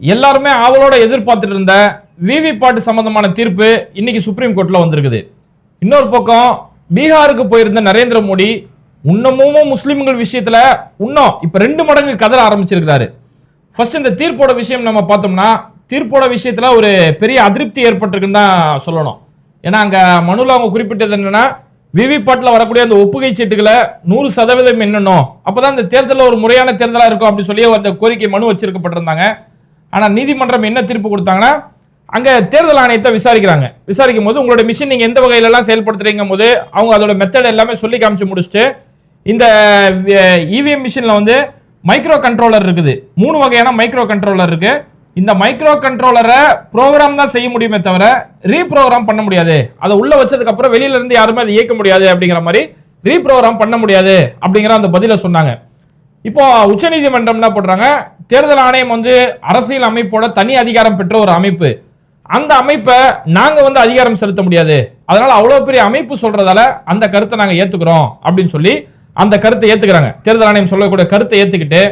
எல்லாருமே ஆவலோட எதிர்பார்த்துட்டு இருந்த விவி பாட்டு சம்பந்தமான தீர்ப்பு இன்னைக்கு சுப்ரீம் கோர்ட்ல வந்திருக்குது. இன்னொரு பக்கம் பீகாருக்கு போயிருந்த நரேந்திர மோடி இன்னமும் முஸ்லிம்கள் விஷயத்துல இன்னும் இப்ப ரெண்டு மடங்கு கதற ஆரம்பிச்சிருக்கிறாரு. ஃபர்ஸ்ட் இந்த தீர்ப்போட விஷயம் நம்ம பார்த்தோம்னா தீர்ப்போட விஷயத்துல ஒரு பெரிய அதிருப்தி ஏற்பட்டிருக்குன்னு தான் சொல்லணும். ஏன்னா அங்க மனுல அவங்க குறிப்பிட்டது என்னன்னா விவிபாட்ல வரக்கூடிய அந்த ஒப்புகை சீட்டுகளை நூறு சதவீதம் எண்ணணும். அப்பதான் இந்த தேர்தலில் ஒரு முறையான தேர்தலா இருக்கும் அப்படின்னு சொல்லி அந்த கோரிக்கை மனு வச்சிருக்கப்பட்டிருந்தாங்க. ஆனால் நீதிமன்றம் என்ன தீர்ப்பு கொடுத்தாங்கன்னா அங்கே தேர்தல் ஆணையத்தை விசாரிக்கிறாங்க. விசாரிக்கும் போது உங்களோட மிஷின் நீங்கள் எந்த வகையிலலாம் எல்லாம் செயல்படுத்துறீங்க போது அவங்க அதோட மெத்தட் எல்லாமே சொல்லி காமிச்சு முடிச்சுட்டு இந்த இவிஎம் மிஷினில் வந்து மைக்ரோ கண்ட்ரோலர் இருக்குது. மூணு வகையான மைக்ரோ கண்ட்ரோலர் இருக்குது இந்த மைக்ரோ கண்ட்ரோலரை ப்ரோக்ராம் தான் செய்ய முடியுமே தவிர ரீப்ரோக்ராம் பண்ண முடியாது. அதை உள்ள வச்சதுக்கப்புறம் வெளியிலேருந்து யாருமே அதை இயக்க முடியாது அப்படிங்கிற மாதிரி ரீப்ரோக்ராம் பண்ண முடியாது அப்படிங்கிற அந்த பதிலை சொன்னாங்க. இப்போ உச்சநீதிமன்றம் என்ன பண்ணுறாங்க தேர்தல் ஆணையம் வந்து அரசியல் அமைப்போட தனி அதிகாரம் பெற்ற ஒரு அமைப்பு. அந்த அமைப்பை நாங்கள் வந்து அதிகாரம் செலுத்த முடியாது. அதனால அவ்வளோ பெரிய அமைப்பு சொல்றதால அந்த கருத்தை நாங்கள் ஏற்றுக்கிறோம் அப்படின்னு சொல்லி அந்த கருத்தை ஏற்றுக்கிறாங்க தேர்தல் ஆணையம் சொல்லக்கூடிய கருத்தை ஏற்றுக்கிட்டு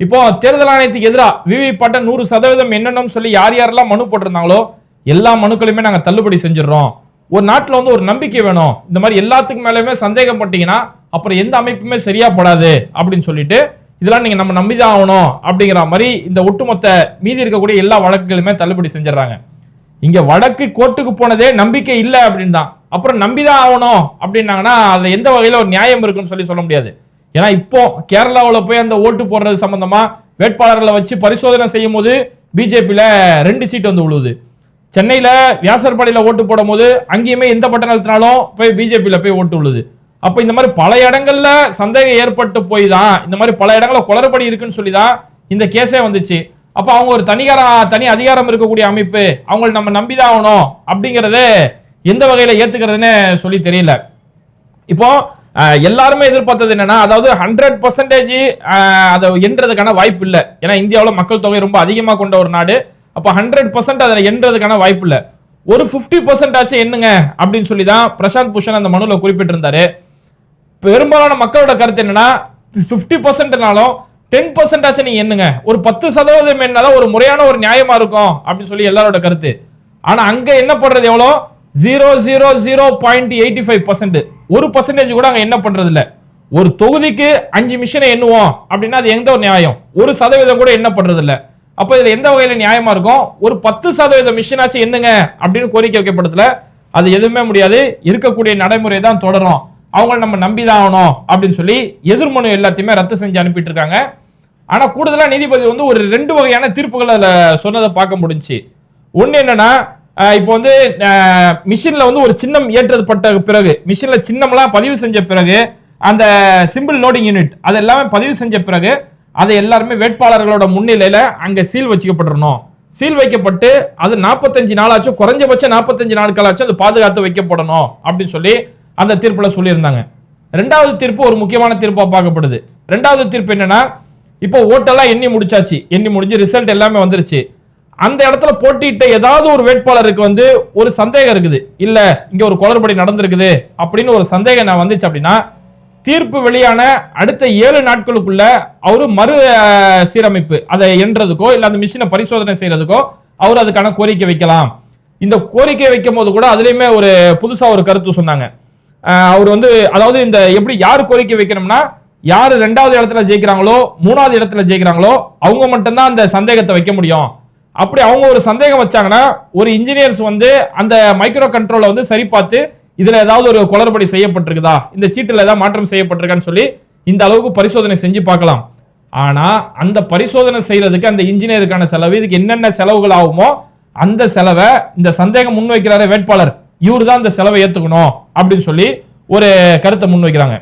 இப்போ தேர்தல் ஆணையத்துக்கு எதிராக விவிபாட்டை நூறு சதவீதம் என்னென்னு சொல்லி யார் யாரெல்லாம் மனு போட்டிருந்தாங்களோ எல்லா மனுக்களையுமே நாங்கள் தள்ளுபடி செஞ்சிடறோம். ஒரு நாட்டில் வந்து ஒரு நம்பிக்கை வேணும். இந்த மாதிரி எல்லாத்துக்கு மேலேயுமே சந்தேகம் பட்டீங்கன்னா அப்புறம் எந்த அமைப்புமே சரியா படாது அப்படின்னு சொல்லிட்டு இதெல்லாம் நீங்க நம்ம நம்பிதான் ஆகணும் அப்படிங்கிற மாதிரி இந்த ஒட்டுமொத்த மீதி இருக்கக்கூடிய எல்லா வழக்குகளுமே தள்ளுபடி செஞ்சிடறாங்க. இங்க வழக்கு கோர்ட்டுக்கு போனதே நம்பிக்கை இல்லை அப்படின்னு தான் அப்புறம் நம்பிதான் ஆகணும் அப்படின்னாங்கன்னா அதுல எந்த வகையில ஒரு நியாயம் இருக்குன்னு சொல்லி சொல்ல முடியாது. ஏன்னா இப்போ கேரளாவில் போய் அந்த ஓட்டு போடுறது சம்பந்தமா வேட்பாளர்களை வச்சு பரிசோதனை செய்யும் போது பிஜேபியில ரெண்டு சீட் வந்து விழுவுது. சென்னையில வியாசர்பாடியில ஓட்டு போடும் போது அங்கேயுமே எந்த பட்டம் அழுத்தினாலும் போய் பிஜேபியில போய் ஓட்டு விழுது அப்ப இந்த மாதிரி பல இடங்கள்ல சந்தேகம் ஏற்பட்டு போய் தான் இந்த மாதிரி பல இடங்கள்ல குளறுபடி இருக்குன்னு சொல்லி தான் இந்த கேஸே வந்துச்சு. அப்ப அவங்க ஒரு தனிகார தனி அதிகாரம் இருக்கக்கூடிய அமைப்பு அவங்களை நம்ம நம்பிதான் ஆகணும் அப்படிங்கறதே எந்த வகையில ஏத்துக்கிறதுன்னு சொல்லி தெரியல. இப்போ எல்லாருமே எதிர்பார்த்தது என்னன்னா அதாவது ஹண்ட்ரட் பர்சன்டேஜ் அதை எண்றதுக்கான வாய்ப்பு இல்லை. ஏன்னா இந்தியாவில் மக்கள் தொகை ரொம்ப அதிகமாக கொண்ட ஒரு நாடு. அப்போ ஹண்ட்ரட் பர்சன்ட் அதில் எண்றதுக்கான வாய்ப்பு இல்லை. ஒரு ஃபிஃப்டி பர்சன்ட் ஆச்சு என்னங்க அப்படின்னு சொல்லி தான் பிரசாந்த் பூஷன் அந்த மனுவில் குறிப்பிட்டிருந்தாரு. பெரும்பாலான மக்களோட கருத்து என்னன்னா ஃபிஃப்டி பர்சன்ட்னாலும் டென் பர்சன்டாச்சும் ஆச்சு நீங்க என்னங்க ஒரு பத்து சதவீதம் என்னதான் ஒரு முறையான ஒரு நியாயமா இருக்கும் அப்படின்னு சொல்லி எல்லாரோட கருத்து. ஆனா அங்க என்ன பண்றது எவ்வளோ? Zero zero zero point eighty five percent ஒரு பர்சன்டேஜ் கூட அங்க என்ன பண்றது இல்ல. ஒரு தொகுதிக்கு அஞ்சு மிஷினை எண்ணுவோம் அப்படின்னா அது எந்த ஒரு நியாயம்? ஒரு சதவீதம் கூட என்ன பண்றது இல்ல. அப்போ இதுல எந்த வகையில நியாயமா இருக்கும்? ஒரு பத்து சதவீத மிஷினாச்சும் என்னங்க அப்படின்னு கோரிக்கை வைக்கப்படுத்துல அது எதுவுமே முடியாது. இருக்கக்கூடிய நடைமுறை தான் தொடரும். அவங்கள நம்ம நம்பிதான் ஆகணும் அப்படின்னு சொல்லி எதிர்மனு எல்லாத்தையுமே ரத்து செஞ்சு அனுப்பிட்டு இருக்காங்க ஆனா கூடுதலா நீதிபதி வந்து ஒரு ரெண்டு வகையான தீர்ப்புகள் அதுல சொன்னதை பார்க்க முடிஞ்சுச்சு. ஒண்ணு என்னன்னா இப்போ வந்து மிஷின்ல வந்து ஒரு சின்னம் ஏற்றப்பட்ட பிறகு மிஷின்ல சின்னம்லாம் பதிவு செஞ்ச பிறகு அந்த சிம்பிள் லோடிங் யூனிட் அது எல்லாமே பதிவு செஞ்ச பிறகு அதை எல்லாருமே வேட்பாளர்களோட முன்னிலையில அங்க சீல் வச்சுக்கப்பட்டிருணும் சீல் வைக்கப்பட்டு அது நாற்பத்தஞ்சு நாளாச்சும் குறைஞ்சபட்சம் நாற்பத்தஞ்சு நாட்களாச்சும் அது பாதுகாத்து வைக்கப்படணும் அப்படின்னு சொல்லி அந்த தீர்ப்பில் சொல்லியிருந்தாங்க. ரெண்டாவது தீர்ப்பு ஒரு முக்கியமான தீர்ப்பாக பார்க்கப்படுது. ரெண்டாவது தீர்ப்பு என்னன்னா இப்போ ஓட்டெல்லாம் எண்ணி முடிச்சாச்சு. எண்ணி முடிஞ்சு ரிசல்ட் எல்லாமே வந்துருச்சு. அந்த இடத்துல போட்டியிட்ட ஏதாவது ஒரு வேட்பாளருக்கு வந்து ஒரு சந்தேகம் இருக்குது. இல்ல இங்க ஒரு குளறுபடி நடந்திருக்குது அப்படின்னு ஒரு சந்தேகம் நான் வந்துச்சு அப்படின்னா தீர்ப்பு வெளியான அடுத்த ஏழு நாட்களுக்குள்ள அவரு மறு சீரமைப்பு அதை எண்றதுக்கோ இல்ல அந்த மிஷினை பரிசோதனை செய்யறதுக்கோ அவர் அதுக்கான கோரிக்கை வைக்கலாம். இந்த கோரிக்கை வைக்கும் போது கூட அதுலயுமே ஒரு புதுசா ஒரு கருத்து சொன்னாங்க. அவர் வந்து அதாவது இந்த எப்படி யார் கோரிக்கை வைக்கணும்னா யார் ரெண்டாவது இடத்துல ஜெயிக்கிறாங்களோ மூணாவது இடத்துல ஜெயிக்கிறாங்களோ அவங்க மட்டும்தான் அந்த சந்தேகத்தை வைக்க முடியும். அப்படி அவங்க ஒரு சந்தேகம் வச்சாங்கன்னா ஒரு இன்ஜினியர்ஸ் வந்து அந்த மைக்ரோ கண்ட்ரோலை வந்து சரி பார்த்து இதில் ஏதாவது ஒரு குளறுபடி செய்யப்பட்டிருக்குதா? இந்த சீட்டில் ஏதாவது மாற்றம் செய்யப்பட்டிருக்கான்னு சொல்லி இந்த அளவுக்கு பரிசோதனை செஞ்சு பார்க்கலாம். ஆனால் அந்த பரிசோதனை செய்கிறதுக்கு அந்த இன்ஜினியருக்கான செலவு இதுக்கு என்னென்ன செலவுகள் ஆகுமோ அந்த செலவை இந்த சந்தேகம் முன்வைக்கிறாரு வேட்பாளர். இவரு தான் இந்த செலவை ஏத்துக்கணும் அப்படின்னு சொல்லி ஒரு கருத்தை முன்வைக்கிறாங்க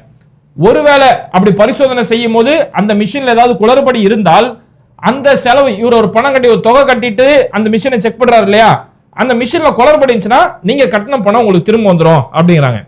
ஒருவேளை அப்படி பரிசோதனை செய்யும் போது அந்த மிஷின்ல ஏதாவது குளறுபடி இருந்தால் அந்த செலவு இவர் ஒரு பணம் கட்டி ஒரு தொகை கட்டிட்டு அந்த மிஷினை செக் பண்றாரு இல்லையா? அந்த மிஷின்ல குளறுபடி இருந்துச்சுன்னா நீங்க கட்டின பணம் உங்களுக்கு திரும்ப வந்துடும் அப்படிங்கிறாங்க.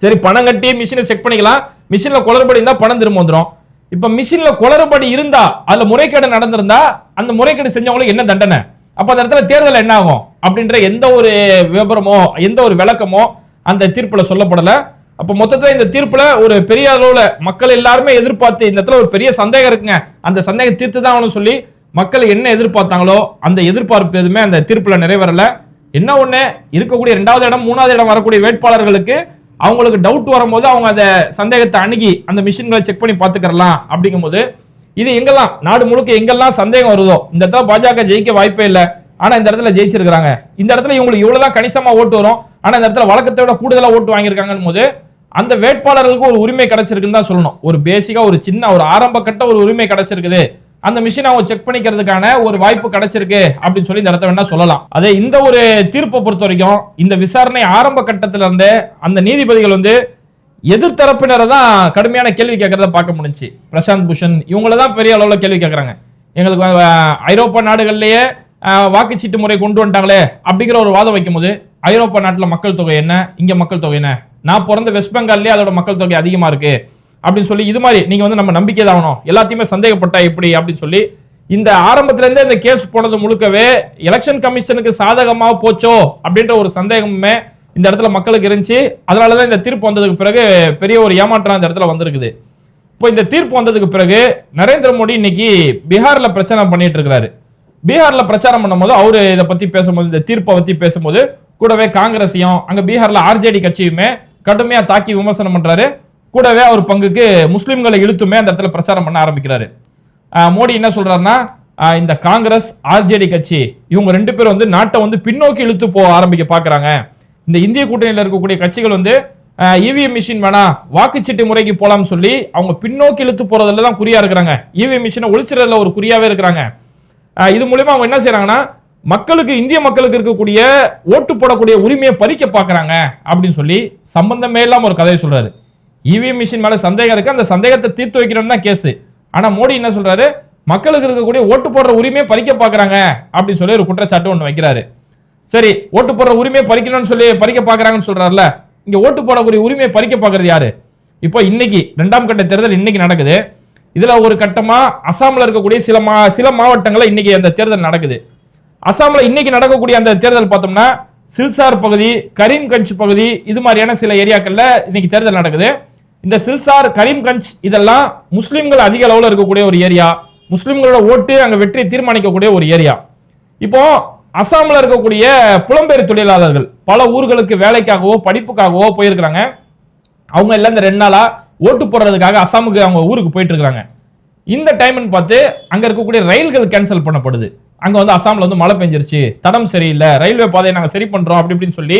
சரி பணம் கட்டி மிஷினை செக் பண்ணிக்கலாம். மிஷின்ல குளறுபடி இருந்தா பணம் திரும்ப வந்துடும் இப்ப மிஷின்ல குளறுபடி இருந்தா அதுல முறைகேடு நடந்திருந்தா அந்த முறைகேடு செஞ்சவங்களுக்கு என்ன தண்டனை? அப்ப அந்த இடத்துல தேர்தல் என்ன ஆகும்? அப்படின்ற எந்த ஒரு விவரமோ எந்த ஒரு விளக்கமோ அந்த தீர்ப்புல சொல்லப்படல. அப்ப மொத்தத்துல இந்த தீர்ப்புல ஒரு பெரிய அளவுல மக்கள் எல்லாருமே எதிர்பார்த்து இந்த இடத்துல ஒரு பெரிய சந்தேகம் இருக்குங்க. அந்த சந்தேகம் தீர்த்து தான் ஆகணும்னு சொல்லி மக்கள் என்ன எதிர்பார்த்தாங்களோ அந்த எதிர்பார்ப்பு எதுவுமே அந்த தீர்ப்புல நிறைவேறல. என்ன ஒண்ணு? இருக்கக்கூடிய ரெண்டாவது இடம் மூணாவது இடம் வரக்கூடிய வேட்பாளர்களுக்கு அவங்களுக்கு டவுட் வரும்போது அவங்க அந்த சந்தேகத்தை அணுகி அந்த மிஷின்களை செக் பண்ணி பார்த்துக்கிறலாம் அப்படிங்கும்போது இது எங்கெல்லாம் நாடு முழுக்க எங்கெல்லாம் சந்தேகம் வருதோ இந்த இடத்துல பாஜக ஜெயிக்க வாய்ப்பே இல்லை. ஆனா இந்த இடத்துல ஜெயிச்சிருக்காங்க இந்த இடத்துல இவங்களுக்கு இவ்வளவுதான் கணிசமா ஓட்டு வரும். ஆனா இந்த இடத்துல வழக்கத்தை விட கூடுதலா ஓட்டு வாங்கியிருக்காங்கன்னு போது அந்த வேட்பாளர்களுக்கு ஒரு உரிமை கிடைச்சிருக்குன்னு தான் சொல்லணும். ஒரு பேசிக்கா ஒரு சின்ன ஒரு ஆரம்ப கட்ட ஒரு உரிமை கிடைச்சிருக்குது. அந்த மிஷின் அவங்க செக் பண்ணிக்கிறதுக்கான ஒரு வாய்ப்பு கிடைச்சிருக்கு அப்படின்னு சொல்லி இந்த இடத்த வேணா சொல்லலாம். அதே இந்த ஒரு தீர்ப்பை பொறுத்த வரைக்கும் இந்த விசாரணை ஆரம்ப கட்டத்தில் இருந்தே அந்த நீதிபதிகள் வந்து எதிர்த்தரப்பினரை தான் கடுமையான கேள்வி கேட்கறத பார்க்க முடிஞ்சுச்சு. பிரசாந்த் பூஷன் இவங்கள தான் பெரிய அளவுல கேள்வி கேட்கறாங்க. எங்களுக்கு ஐரோப்பா நாடுகள்லயே வாக்குச்சீட்டு முறை கொண்டு வந்துட்டாங்களே அப்படிங்கிற ஒரு வாதம் வைக்கும்போது ஐரோப்பா நாட்டில் மக்கள் தொகை என்ன? இங்கே மக்கள் தொகை என்ன? நான் பிறந்த வெஸ்ட் பெங்கால்லேயே அதோட மக்கள் தொகை அதிகமாக இருக்குது அப்படின்னு சொல்லி இது மாதிரி நீங்கள் வந்து நம்ம நம்பிக்கை தான் ஆகணும். எல்லாத்தையுமே சந்தேகப்பட்டா எப்படி? அப்படின்னு சொல்லி இந்த ஆரம்பத்துலேருந்தே இந்த கேஸ் போனது முழுக்கவே எலெக்ஷன் கமிஷனுக்கு சாதகமாக போச்சோ? அப்படின்ற ஒரு சந்தேகமுமே இந்த இடத்துல மக்களுக்கு இருந்துச்சு. அதனால தான் இந்த தீர்ப்பு வந்ததுக்கு பிறகு பெரிய ஒரு ஏமாற்றம் இந்த இடத்துல வந்திருக்குது. இப்போ இந்த தீர்ப்பு வந்ததுக்கு பிறகு நரேந்திர மோடி இன்னைக்கு பீகாரில் பிரச்சனை பண்ணிட்டு இருக்கிறாரு. பீகார்ல பிரச்சாரம் பண்ணும்போது அவரு இதை பத்தி பேசும்போது இந்த தீர்ப்பை பத்தி பேசும்போது கூடவே காங்கிரஸையும் அங்க பீகார்ல ஆர்ஜேடி கட்சியுமே கடுமையா தாக்கி விமர்சனம் பண்றாரு. கூடவே அவர் பங்குக்கு முஸ்லிம்களை இழுத்துமே அந்த இடத்துல பிரச்சாரம் பண்ண ஆரம்பிக்கிறாரு. மோடி என்ன சொல்றாருன்னா இந்த காங்கிரஸ் ஆர்ஜேடி கட்சி இவங்க ரெண்டு பேரும் வந்து நாட்டை வந்து பின்னோக்கி இழுத்து போக ஆரம்பிக்க பாக்குறாங்க. இந்த இந்திய கூட்டணியில் இருக்கக்கூடிய கட்சிகள் வந்து இவிஎம் மிஷின் வேணா வாக்குச்சீட்டு முறைக்கு போலாம்னு சொல்லி அவங்க பின்னோக்கி இழுத்து போறதுல தான் குறியா இருக்கிறாங்க. இவிஎம் மிஷினை ஒழிச்சுறதுல ஒரு குறியாவே இருக்கிறாங்க. இது மூலியமா அவங்க என்ன செய்யறாங்கன்னா மக்களுக்கு இந்திய மக்களுக்கு இருக்கக்கூடிய ஓட்டு போடக்கூடிய உரிமையை பறிக்க பார்க்குறாங்க அப்படின்னு சொல்லி சம்பந்தமே இல்லாமல் ஒரு கதையை சொல்றாரு. இவிஎம் மிஷின் மேலே சந்தேகம் இருக்கு. அந்த சந்தேகத்தை தீர்த்து வைக்கணும்னு தான் கேஸ் ஆனால் மோடி என்ன சொல்றாரு? மக்களுக்கு இருக்கக்கூடிய ஓட்டு போடுற உரிமையை பறிக்க பார்க்குறாங்க அப்படின்னு சொல்லி ஒரு குற்றச்சாட்டு ஒன்று வைக்கிறாரு. சரி ஓட்டு போடுற உரிமையை பறிக்கணும்னு சொல்லி பறிக்க பார்க்குறாங்கன்னு சொல்றாருல இங்கே ஓட்டு போடக்கூடிய உரிமையை பறிக்க பார்க்குறது யாரு? இப்போ இன்னைக்கு ரெண்டாம் கட்ட தேர்தல் இன்னைக்கு நடக்குது. இதுல ஒரு கட்டமா அசாமில் இருக்கக்கூடிய சில மா சில மாவட்டங்களில் இன்னைக்கு அந்த தேர்தல் நடக்குது. அசாமில் இன்னைக்கு நடக்கக்கூடிய அந்த தேர்தல் பார்த்தோம்னா சில்சார் பகுதி கரீம்கஞ்ச் பகுதி இது மாதிரியான சில ஏரியாக்கள்ல இன்னைக்கு தேர்தல் நடக்குது. இந்த சில்சார் கரீம்கஞ்ச் இதெல்லாம் முஸ்லீம்கள் அதிக அளவில் இருக்கக்கூடிய ஒரு ஏரியா. முஸ்லீம்களோட ஓட்டு அங்கே வெற்றி தீர்மானிக்கக்கூடிய ஒரு ஏரியா. இப்போ அசாமில் இருக்கக்கூடிய புலம்பெயர் தொழிலாளர்கள் பல ஊர்களுக்கு வேலைக்காகவோ படிப்புக்காகவோ போயிருக்கிறாங்க. அவங்க எல்லாம் இந்த ரெண்டு நாளாக ஓட்டு போடுறதுக்காக அசாமுக்கு அவங்க ஊருக்கு போயிட்டு இருக்கிறாங்க இந்த டைம்னு பார்த்து அங்க இருக்கக்கூடிய ரயில்கள் கேன்சல் பண்ணப்படுது. அங்க வந்து அசாம்ல வந்து மழை பெஞ்சிருச்சு. தடம் சரியில்லை. ரயில்வே பாதையை நாங்க சரி பண்றோம் அப்படி இப்படின்னு சொல்லி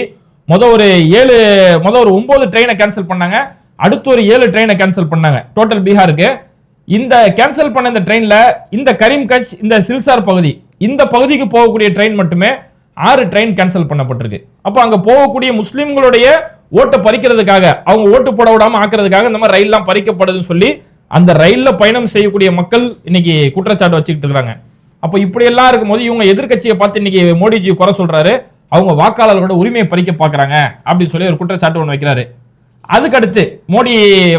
மொதல் ஒரு ஏழு மொதல் ஒரு ஒன்பது ட்ரெயினை கேன்சல் பண்ணாங்க. அடுத்து ஒரு ஏழு ட்ரெயினை கேன்சல் பண்ணாங்க. டோட்டல் பீகாருக்கு. இந்த கேன்சல் பண்ண இந்த ட்ரெயின்ல இந்த கரீம்கஞ்ச் இந்த சில்சார் பகுதி இந்த பகுதிக்கு போகக்கூடிய ட்ரெயின் மட்டுமே ஆறு ட்ரெயின் கேன்சல் பண்ணப்பட்டிருக்கு. அப்போ அங்க போகக்கூடிய முஸ்லிம்களுடைய ஓட்டை பறிக்கிறதுக்காக அவங்க ஓட்டு போட விடாம ஆக்குறதுக்காக இந்த மாதிரி ரயில்லாம் பறிக்கப்படுதுன்னு சொல்லி அந்த ரயில்ல பயணம் செய்யக்கூடிய மக்கள் இன்னைக்கு குற்றச்சாட்டு வச்சுக்கிட்டு இருக்காங்க. அப்போ இப்படி எல்லாம் இருக்கும்போது இவங்க எதிர்க்கட்சியை பார்த்து இன்னைக்கு மோடிஜி குறை சொல்றாரு அவங்க வாக்காளர்களோட உரிமையை பறிக்க பாக்குறாங்க அப்படின்னு சொல்லி ஒரு குற்றச்சாட்டு ஒன்று வைக்கிறாரு. அதுக்கடுத்து மோடி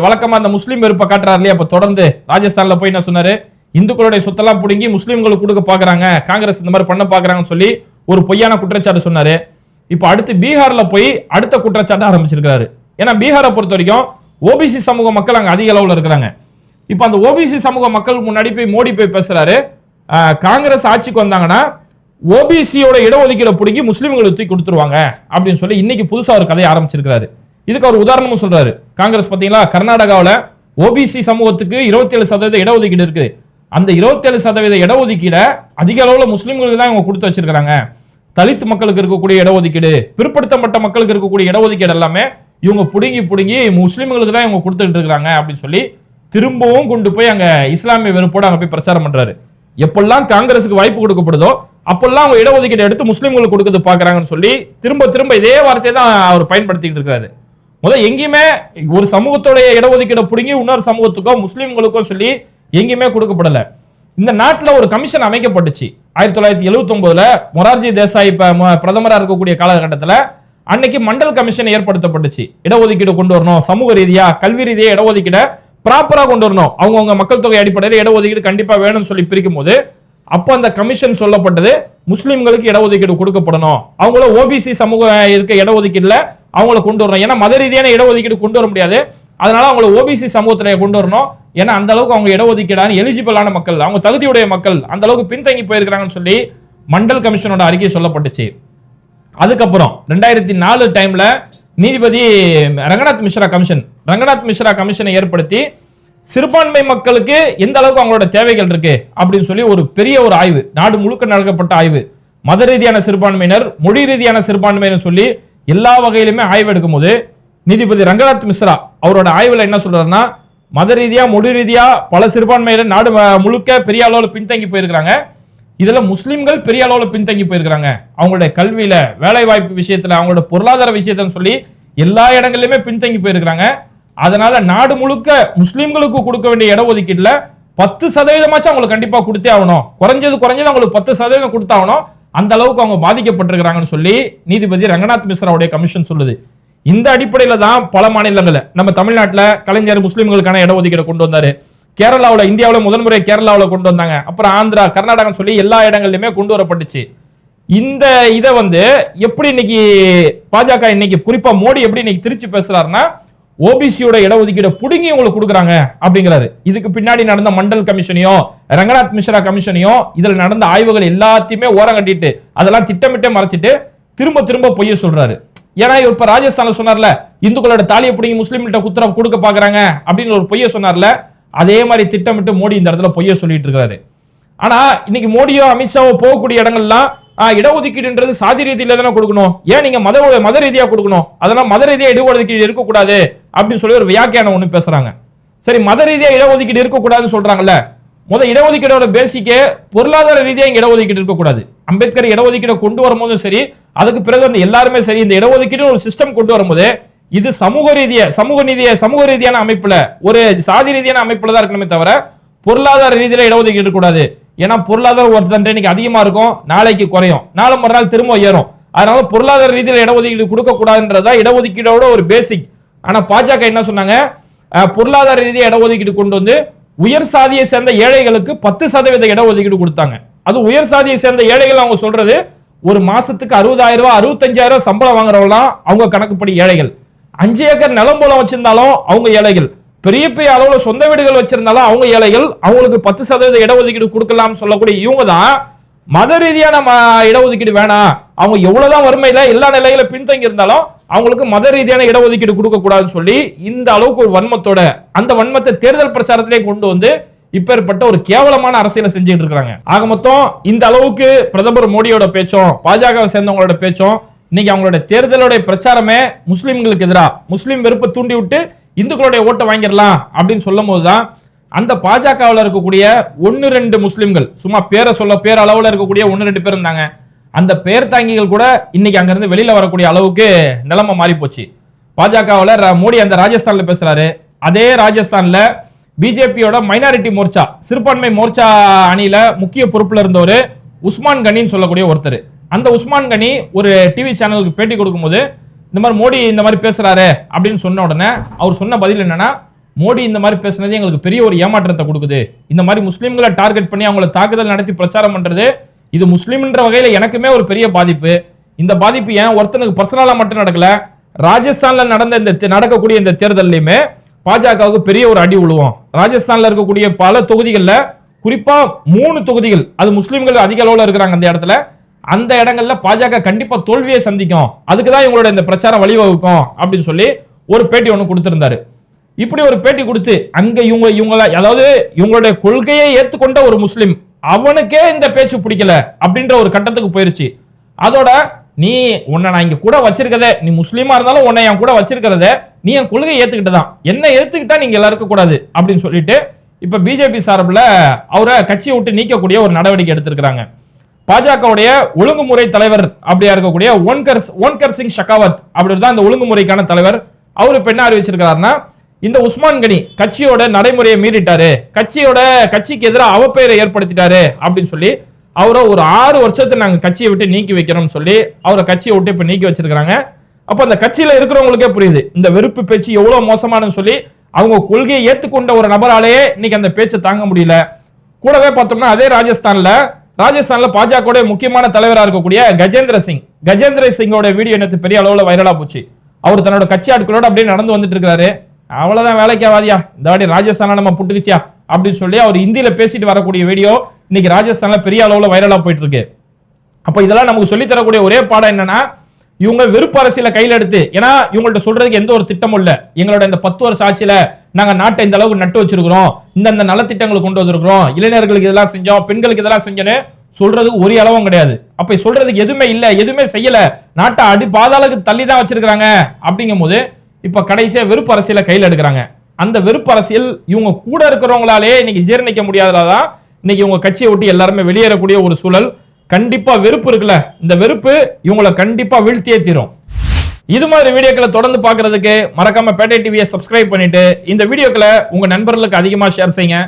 வழக்கமா அந்த முஸ்லீம் வெறுப்பை காட்டுறாரு இல்லையா? அப்ப தொடர்ந்து ராஜஸ்தான்ல போய் என்ன சொன்னாரு? இந்துக்களுடைய சொத்தெல்லாம் பிடுங்கி முஸ்லீம்களுக்கு கொடுக்க பாக்குறாங்க காங்கிரஸ் இந்த மாதிரி பண்ண பாக்குறாங்கன்னு சொல்லி ஒரு பொய்யான குற்றச்சாட்டு சொன்னாரு. இப்போ அடுத்து பீகார்ல போய் அடுத்த குற்றச்சாட்டு ஆரம்பிச்சிருக்காரு ஏன்னா பீகாரை பொறுத்த வரைக்கும் ஓபிசி சமூக மக்கள் அங்கே அதிக அளவில் இருக்கிறாங்க. இப்போ அந்த ஓபிசி சமூக மக்கள் முன்னாடி போய் மோடி போய் பேசுறாரு. காங்கிரஸ் ஆட்சிக்கு வந்தாங்கன்னா ஓபிசியோட இடஒதுக்கீடை பிடிங்கி முஸ்லீம்களுக்கு தூக்கி கொடுத்துருவாங்க அப்படின்னு சொல்லி இன்னைக்கு புதுசாக ஒரு கதையை ஆரம்பிச்சிருக்கிறாரு. இதுக்கு அவர் உதாரணமும் சொல்றாரு. காங்கிரஸ் பார்த்தீங்களா கர்நாடகாவில் ஓபிசி சமூகத்துக்கு 27% சதவீத இடஒதுக்கீடு இருக்குது. அந்த 27% சதவீத இடஒதுக்கீடை அதிக அளவில் முஸ்லீம்களுக்கு தான் இவங்க கொடுத்து வச்சிருக்கிறாங்க. தலித் மக்களுக்கு இருக்கக்கூடிய இடஒதுக்கீடு பிற்படுத்தப்பட்ட மக்களுக்கு இருக்கக்கூடிய இடஒதுக்கீடு எல்லாமே இவங்க பிடுங்கி பிடுங்கி முஸ்லீம்களுக்கு தான் இவங்க கொடுத்துட்டு இருக்கிறாங்க அப்படின்னு சொல்லி திரும்பவும் கொண்டு போய் அங்க இஸ்லாமிய வெறுப்போடு அங்க போய் பிரச்சாரம் பண்றாரு. எப்பெல்லாம் காங்கிரஸுக்கு வாய்ப்பு கொடுக்கப்படுதோ அப்பெல்லாம் அவங்க இடஒதுக்கீடு எடுத்து முஸ்லீம்களுக்கு கொடுக்கறது பாக்குறாங்கன்னு சொல்லி திரும்ப திரும்ப இதே வார்த்தையை தான் அவர் பயன்படுத்திட்டு இருக்காரு. முதல் எங்கேயுமே ஒரு சமூகத்தோடைய இடஒதுக்கீடை பிடுங்கி இன்னொரு சமூகத்துக்கோ முஸ்லீம்களுக்கோ சொல்லி எங்கேயுமே கொடுக்கப்படலை. இந்த நாட்டில் ஒரு கமிஷன் அமைக்கப்பட்டுச்சு. ஆயிரத்தி தொள்ளாயிரத்தி எழுபத்தி ஒன்பதுல மொரார்ஜி தேசாய் பிரதமராக ம- இருக்கக்கூடிய காலகட்டத்தில் அன்னைக்கு மண்டல் கமிஷன் ஏற்படுத்தப்பட்டுச்சு. இடஒதுக்கீடு கொண்டு வரணும். சமூக ரீதியா கல்வி ரீதியா இடஒதுக்கீட ப்ராப்பரா கொண்டு வரணும். அவங்கவுங்க மக்கள் தொகை அடிப்படையில் இடஒதுக்கீடு கண்டிப்பா வேணும்னு சொல்லி பிரிக்கும் போது அப்போ அந்த கமிஷன் சொல்லப்பட்டது முஸ்லீம்களுக்கு இடஒதுக்கீடு கொடுக்கப்படணும். அவங்கள ஓபிசி சமூக இருக்க இடஒதுக்கீடுல அவங்கள கொண்டு வரணும். ஏன்னா மத ரீதியான இடஒதுக்கீடு கொண்டு வர முடியாது. அதனால அவங்கள ஓபிசி சமூகத்தில் கொண்டு வரணும். ஏன்னா அந்த அளவுக்கு அவங்க இடஒதுக்கீடான எலிஜிபிளான மக்கள் அவங்க தகுதியுடைய மக்கள் அந்த அளவுக்கு பின்தங்கி போயிருக்கிறாங்கன்னு சொல்லி மண்டல் கமிஷனோட அறிக்கை சொல்லப்பட்டுச்சு. அதுக்கப்புறம் ரெண்டாயிரத்தி நாலு டைம்ல நீதிபதி ரங்கநாத் மிஸ்ரா கமிஷன் ரங்கநாத் மிஸ்ரா கமிஷனை ஏற்படுத்தி சிறுபான்மை மக்களுக்கு எந்த அளவுக்கு அவங்களோட தேவைகள் இருக்கு அப்படின்னு சொல்லி ஒரு பெரிய ஒரு ஆய்வு நாடு முழுக்க நடக்கப்பட்ட ஆய்வு. மத ரீதியான சிறுபான்மையினர் மொழி ரீதியான சிறுபான்மையினர் சொல்லி எல்லா வகையிலுமே ஆய்வு எடுக்கும் போது நீதிபதி ரங்கநாத் மிஸ்ரா அவரோட ஆய்வில் என்ன சொல்றாருன்னா மத ரீதியா மொழி ரீதியா பல சிறுபான்மையில நாடு முழுக்க பெரிய அளவில் பின்தங்கி போயிருக்கிறாங்க. இதுல முஸ்லிம்கள் பெரிய அளவில் பின்தங்கி போயிருக்கிறாங்க. அவங்களுடைய கல்வியில வேலை வாய்ப்பு விஷயத்துல அவங்களோட பொருளாதார விஷயத்துல சொல்லி எல்லா இடங்கள்லயுமே பின்தங்கி போயிருக்கிறாங்க. அதனால நாடு முழுக்க முஸ்லிம்களுக்கு கொடுக்க வேண்டிய இடஒதுக்கீடுல பத்து சதவீதமாச்சும் அவங்களுக்கு கண்டிப்பா கொடுத்தே ஆகணும். குறைஞ்சது குறைஞ்சது அவங்களுக்கு பத்து சதவீதம் கொடுத்தாகணும் அந்த அளவுக்கு அவங்க பாதிக்கப்பட்டிருக்கிறாங்கன்னு சொல்லி நீதிபதி ரங்கநாத் மிஸ்ராவுடைய கமிஷன் சொல்லுது. இந்த அடிப்படையில தான் பல மாநிலங்கள்ல நம்ம தமிழ்நாட்டில் கலைஞர் முஸ்லிம்களுக்கான இடஒதுக்கீடு கொண்டு வந்தாரு. கேரளாவில் இந்தியாவில் முதன்முறை கேரளாவில் கொண்டு வந்தாங்க. அப்புறம் ஆந்திரா கர்நாடகம் சொல்லி எல்லா இடங்கள்லையுமே கொண்டு வரப்பட்டுச்சு. இந்த இதை வந்து எப்படி இன்னைக்கு பாஜக இன்னைக்கு குறிப்பா மோடி எப்படி இன்னைக்கு திருச்சி பேசுறாருன்னா ஓபிசியோட இடஒதுக்கீடு புடுங்கி உங்களுக்கு கொடுக்குறாங்க அப்படிங்கிறாரு. இதுக்கு பின்னாடி நடந்த மண்டல் கமிஷனையும் ரங்கநாத் மிஸ்ரா கமிஷனையும் இதில் நடந்த ஆய்வுகள் எல்லாத்தையுமே ஓரம் கட்டிட்டு அதெல்லாம் திட்டமிட்டே மறைச்சிட்டு திரும்ப திரும்ப பொய்ய சொல்றாரு. ஏன்னா இவர் இப்ப ராஜஸ்தான்ல சொன்னார்ல இந்துக்களோட தாலியை பிடிங்கி முஸ்லீம்கிட்ட குத்துற கொடுக்க பாக்குறாங்க அப்படின்னு ஒரு பொய்ய சொன்னார்ல அதே மாதிரி திட்டமிட்டு மோடி இந்த இடத்துல பொய்ய சொல்லிட்டு இருக்காரு. ஆனா இன்னைக்கு மோடியோ அமித்ஷாவோ போகக்கூடிய இடங்கள்லாம் இடஒதுக்கீடுன்றது சாதி ரீதியில தானே கொடுக்கணும். ஏன் நீங்க மத மத ரீதியா கொடுக்கணும்? அதெல்லாம் மத ரீதியா இடஒதுக்கீடு இருக்கக்கூடாது அப்படின்னு சொல்லி ஒரு வியாக்கியானம் ஒண்ணு பேசுறாங்க. சரி மத ரீதியா இடஒதுக்கீடு இருக்கக்கூடாதுன்னு சொல்றாங்கல்ல முத இடஒதுக்கீடோட பேசிக்கே பொருளாதார ரீதியா இங்க இடஒதுக்கீடு இருக்கக்கூடாது. அம்பேத்கர் இடஒதுக்கீடை கொண்டு வரும்போதும் சரி அதுக்கு பிறகு வந்து எல்லாருமே சரி இந்த இடஒதுக்கீடு ஒரு சிஸ்டம் கொண்டு வரும்போது இது சமூக ரீதிய சமூக நீதிய சமூக ரீதியான அமைப்புல ஒரு சாதி ரீதியான அமைப்புல தான் இருக்கணுமே தவிர பொருளாதார ரீதியில இடஒதுக்கீடு கூடாது ஏன்னா பொருளாதார ஒருத்தன் இன்னைக்கு அதிகமா இருக்கும் நாளைக்கு குறையும். நாளை மறுநாள் திரும்ப ஏறும். அதனால பொருளாதார ரீதியில இடஒதுக்கீடு கொடுக்க கூடாதுன்றதா இடஒதுக்கீடோட ஒரு பேசிக் ஆனா பாஜக என்ன சொன்னாங்க? பொருளாதார ரீதியா இடஒதுக்கீடு கொண்டு வந்து உயர் சாதியை சேர்ந்த ஏழைகளுக்கு பத்து சதவீத இடஒதுக்கீடு கொடுத்தாங்க. அது உயர் சாதியை சேர்ந்த ஏழைகள் அவங்க சொல்றது ஒரு மாசத்துக்கு அறுபதாயிரம் ரூபாய் அறுபத்தஞ்சாயிரம் சம்பளம் வாங்குறவங்களாம் அவங்க கணக்குப்படி ஏழைகள். அஞ்சு ஏக்கர் நிலம் போல வச்சிருந்தாலும் அவங்க ஏழைகள். பெரிய பெரிய அளவுல சொந்த வீடுகள் வச்சிருந்தாலும் அவங்க ஏழைகள். அவங்களுக்கு பத்து சதவீத இடஒதுக்கீடு கொடுக்கலாம்னு சொல்லக்கூடிய இவங்க தான் மத ரீதியான இடஒதுக்கீடு வேணாம். அவங்க எவ்வளவுதான் வறுமையில எல்லா நிலையில பின்தங்கி இருந்தாலும் அவங்களுக்கு மத ரீதியான இடஒதுக்கீடு கொடுக்க கூடாதுன்னு சொல்லி இந்த அளவுக்கு ஒரு வன்மத்தோட அந்த வன்மத்தை தேர்தல் பிரச்சாரத்திலே கொண்டு வந்து இப்பேற்பட்ட ஒரு கேவலமான அரசியலை செஞ்சுட்டு இருக்காங்க ஆக மொத்தம் இந்த அளவுக்கு பிரதமர் மோடியோட பேச்சும் பாஜக சேர்ந்தவங்களோட பேச்சும் இன்னைக்கு அவங்களோட தேர்தலோட பிரச்சாரமே முஸ்லீம்களுக்கு எதிராக முஸ்லீம் வெறுப்பை தூண்டி விட்டு இந்துக்களுடைய ஓட்டை வாங்கிடலாம் அப்படின்னு சொல்லும் போதுதான் அந்த பாஜகவில் இருக்கக்கூடிய ஒன்று ரெண்டு முஸ்லீம்கள் சும்மா பேரை சொல்ல பேர் அளவில் இருக்கக்கூடிய ஒன்று ரெண்டு பேர் இருந்தாங்க. அந்த பேர் தாங்கிகள் கூட இன்னைக்கு அங்கிருந்து வெளியில வரக்கூடிய அளவுக்கு நிலைமை மாறி போச்சு பாஜகவில் மோடி அந்த ராஜஸ்தான்ல பேசுறாரு. அதே ராஜஸ்தான்ல பிஜேபியோட மைனாரிட்டி மோர்ச்சா சிறுபான்மை மோர்ச்சா அணியில முக்கிய பொறுப்புல இருந்தவர் உஸ்மான் கனின்னு சொல்லக்கூடிய ஒருத்தர். அந்த உஸ்மான் கனி ஒரு டிவி சேனலுக்கு பேட்டி கொடுக்கும்போது இந்த மாதிரி மோடி இந்த மாதிரி பேசுறாரு அப்படின்னு சொன்ன உடனே அவர் சொன்ன பதில் என்னன்னா மோடி இந்த மாதிரி பேசுனது எங்களுக்கு பெரிய ஒரு ஏமாற்றத்தை கொடுக்குது. இந்த மாதிரி முஸ்லீம்களை டார்கெட் பண்ணி அவங்கள தாக்குதல் நடத்தி பிரச்சாரம் பண்றது இது முஸ்லீம்ன்ற வகையில எனக்குமே ஒரு பெரிய பாதிப்பு. இந்த பாதிப்பு ஏன் ஒருத்தனுக்கு பர்சனலா மட்டும் நடக்கல ராஜஸ்தான்ல நடந்த இந்த நடக்கக்கூடிய இந்த தேர்தல்லையுமே பாஜகவுக்கு பெரிய ஒரு அடி விழுவோம் ராஜஸ்தான்ல இருக்கக்கூடிய பல தொகுதிகளில் குறிப்பா மூணு தொகுதிகள் அது முஸ்லீம்கள் அதிக அளவில் இருக்கிறாங்க அந்த இடத்துல. அந்த இடங்கள்ல பாஜக கண்டிப்பா தோல்வியை சந்திக்கும். அதுக்கு தான் இவங்களோட இந்த பிரச்சாரம் வழிவகுக்கும் அப்படின்னு சொல்லி ஒரு பேட்டி ஒன்று கொடுத்திருந்தாரு. இப்படி ஒரு பேட்டி கொடுத்து அங்க இவங்க இவங்கள அதாவது இவங்களுடைய கொள்கையை ஏற்றுக்கொண்ட ஒரு முஸ்லீம் அவனுக்கே இந்த பேச்சு பிடிக்கல அப்படின்ற ஒரு கட்டத்துக்கு போயிருச்சு. அதோட நீ உன்னை நான் இங்க கூட வச்சிருக்கத நீ முஸ்லீமா இருந்தாலும் உன்னை என் கூட வச்சிருக்கிறத நீ என் கொள்கையை ஏத்துக்கிட்டதான். என்ன ஏத்துக்கிட்டா நீங்க எல்லாருக்கும் கூடாது அப்படின்னு சொல்லிட்டு இப்ப பிஜேபி சார்பில் அவரை கட்சியை விட்டு நீக்கக்கூடிய ஒரு நடவடிக்கை எடுத்திருக்கிறாங்க. பாஜகவுடைய ஒழுங்குமுறை தலைவர் அப்படியா இருக்கக்கூடிய ஓன்கர் ஓன்கர் சிங் ஷகாவத் அப்படி தான் இந்த ஒழுங்குமுறைக்கான தலைவர். அவர் இப்ப என்ன அறிவிச்சிருக்கிறாருன்னா இந்த உஸ்மான் கனி கட்சியோட நடைமுறையை மீறிட்டாரு கட்சியோட கட்சிக்கு எதிராக அவப்பெயரை ஏற்படுத்திட்டாரு அப்படின்னு சொல்லி அவரை ஒரு ஆறு வருஷத்தை நாங்கள் கட்சியை விட்டு நீக்கி வைக்கிறோம்னு சொல்லி அவரை கட்சியை விட்டு இப்போ நீக்கி வச்சிருக்கிறாங்க. அப்போ அந்த கட்சியில் இருக்கிறவங்களுக்கே புரியுது. இந்த வெறுப்பு பேச்சு எவ்வளோ மோசமானு சொல்லி அவங்க கொள்கையை ஏற்றுக்கொண்ட ஒரு நபராலேயே இன்னைக்கு அந்த பேச்சை தாங்க முடியல. கூடவே பார்த்தோம்னா அதே ராஜஸ்தானில் ராஜஸ்தானில் பாஜக முக்கியமான தலைவராக இருக்கக்கூடிய கஜேந்திர சிங். கஜேந்திர சிங்கோட வீடியோ நேத்து பெரிய அளவில் வைரலாக போச்சு. அவர் தன்னோட கட்சி ஆட்களோட அப்படியே நடந்து வந்துட்டு இருக்கிறாரு அவ்வளோதான் வேலைக்காவாதியா இந்த வாடி ராஜஸ்தானை நம்ம புட்டுக்குச்சியா? அப்படின்னு சொல்லி அவர் ஹிந்தியில் பேசிட்டு வரக்கூடிய வீடியோ இன்னைக்கு ராஜஸ்தான்ல பெரிய அளவுல வைரலா போயிட்டு இருக்கு அப்போ இதெல்லாம் நமக்கு சொல்லி தரக்கூடிய ஒரே பாடம் என்னன்னா இவங்க வெறுப்பு அரசியல கையில எடுத்து ஏன்னா இவங்கள்ட்ட சொல்றதுக்கு எந்த ஒரு திட்டமும் இல்ல. எங்களோட இந்த பத்து வருஷ ஆட்சியில நாங்க நாட்டை இந்த அளவுக்கு நட்டு வச்சிருக்கிறோம். இந்த நலத்திட்டங்களை கொண்டு வந்திருக்கிறோம். இளைஞர்களுக்கு இதெல்லாம் செஞ்சோம் பெண்களுக்கு இதெல்லாம் செஞ்சோன்னு சொல்றதுக்கு ஒரு அளவும் கிடையாது. அப்ப சொல்றதுக்கு எதுவுமே இல்ல எதுவுமே செய்யல. நாட்டை அடி பாதாளுக்கு தள்ளி தான் வச்சிருக்கிறாங்க அப்படிங்கும் போது இப்ப கடைசியா வெறுப்பு அரசியல கையில எடுக்கிறாங்க. அந்த வெறுப்பு அரசியல் இவங்க கூட இருக்கிறவங்களாலே இன்னைக்கு ஜீரணிக்க முடியாததான் இன்னைக்கு இவங்க கட்சியை விட்டு எல்லாருமே வெளியேறக்கூடிய ஒரு சூழல். கண்டிப்பா வெறுப்பு இருக்குல்ல? இந்த வெறுப்பு இவங்களை கண்டிப்பா வீழ்த்தியே தீரும். இது மாதிரி வீடியோக்களை தொடர்ந்து பார்க்கறதுக்கு மறக்காம பேட்டை டிவியை சப்ஸ்கிரைப் பண்ணிட்டு இந்த வீடியோக்களை உங்க நண்பர்களுக்கு அதிகமா ஷேர் செய்யுங்க.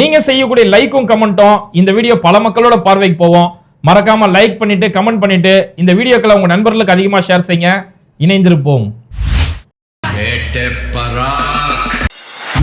நீங்க செய்யக்கூடிய லைக்கும் கமெண்ட்டும் இந்த வீடியோ பல மக்களோட பார்வைக்கு போவோம். மறக்காம லைக் பண்ணிட்டு கமெண்ட் பண்ணிட்டு இந்த வீடியோக்களை உங்க நண்பர்களுக்கு அதிகமா ஷேர் செய்யுங்க. இணைந்திருப்போம்.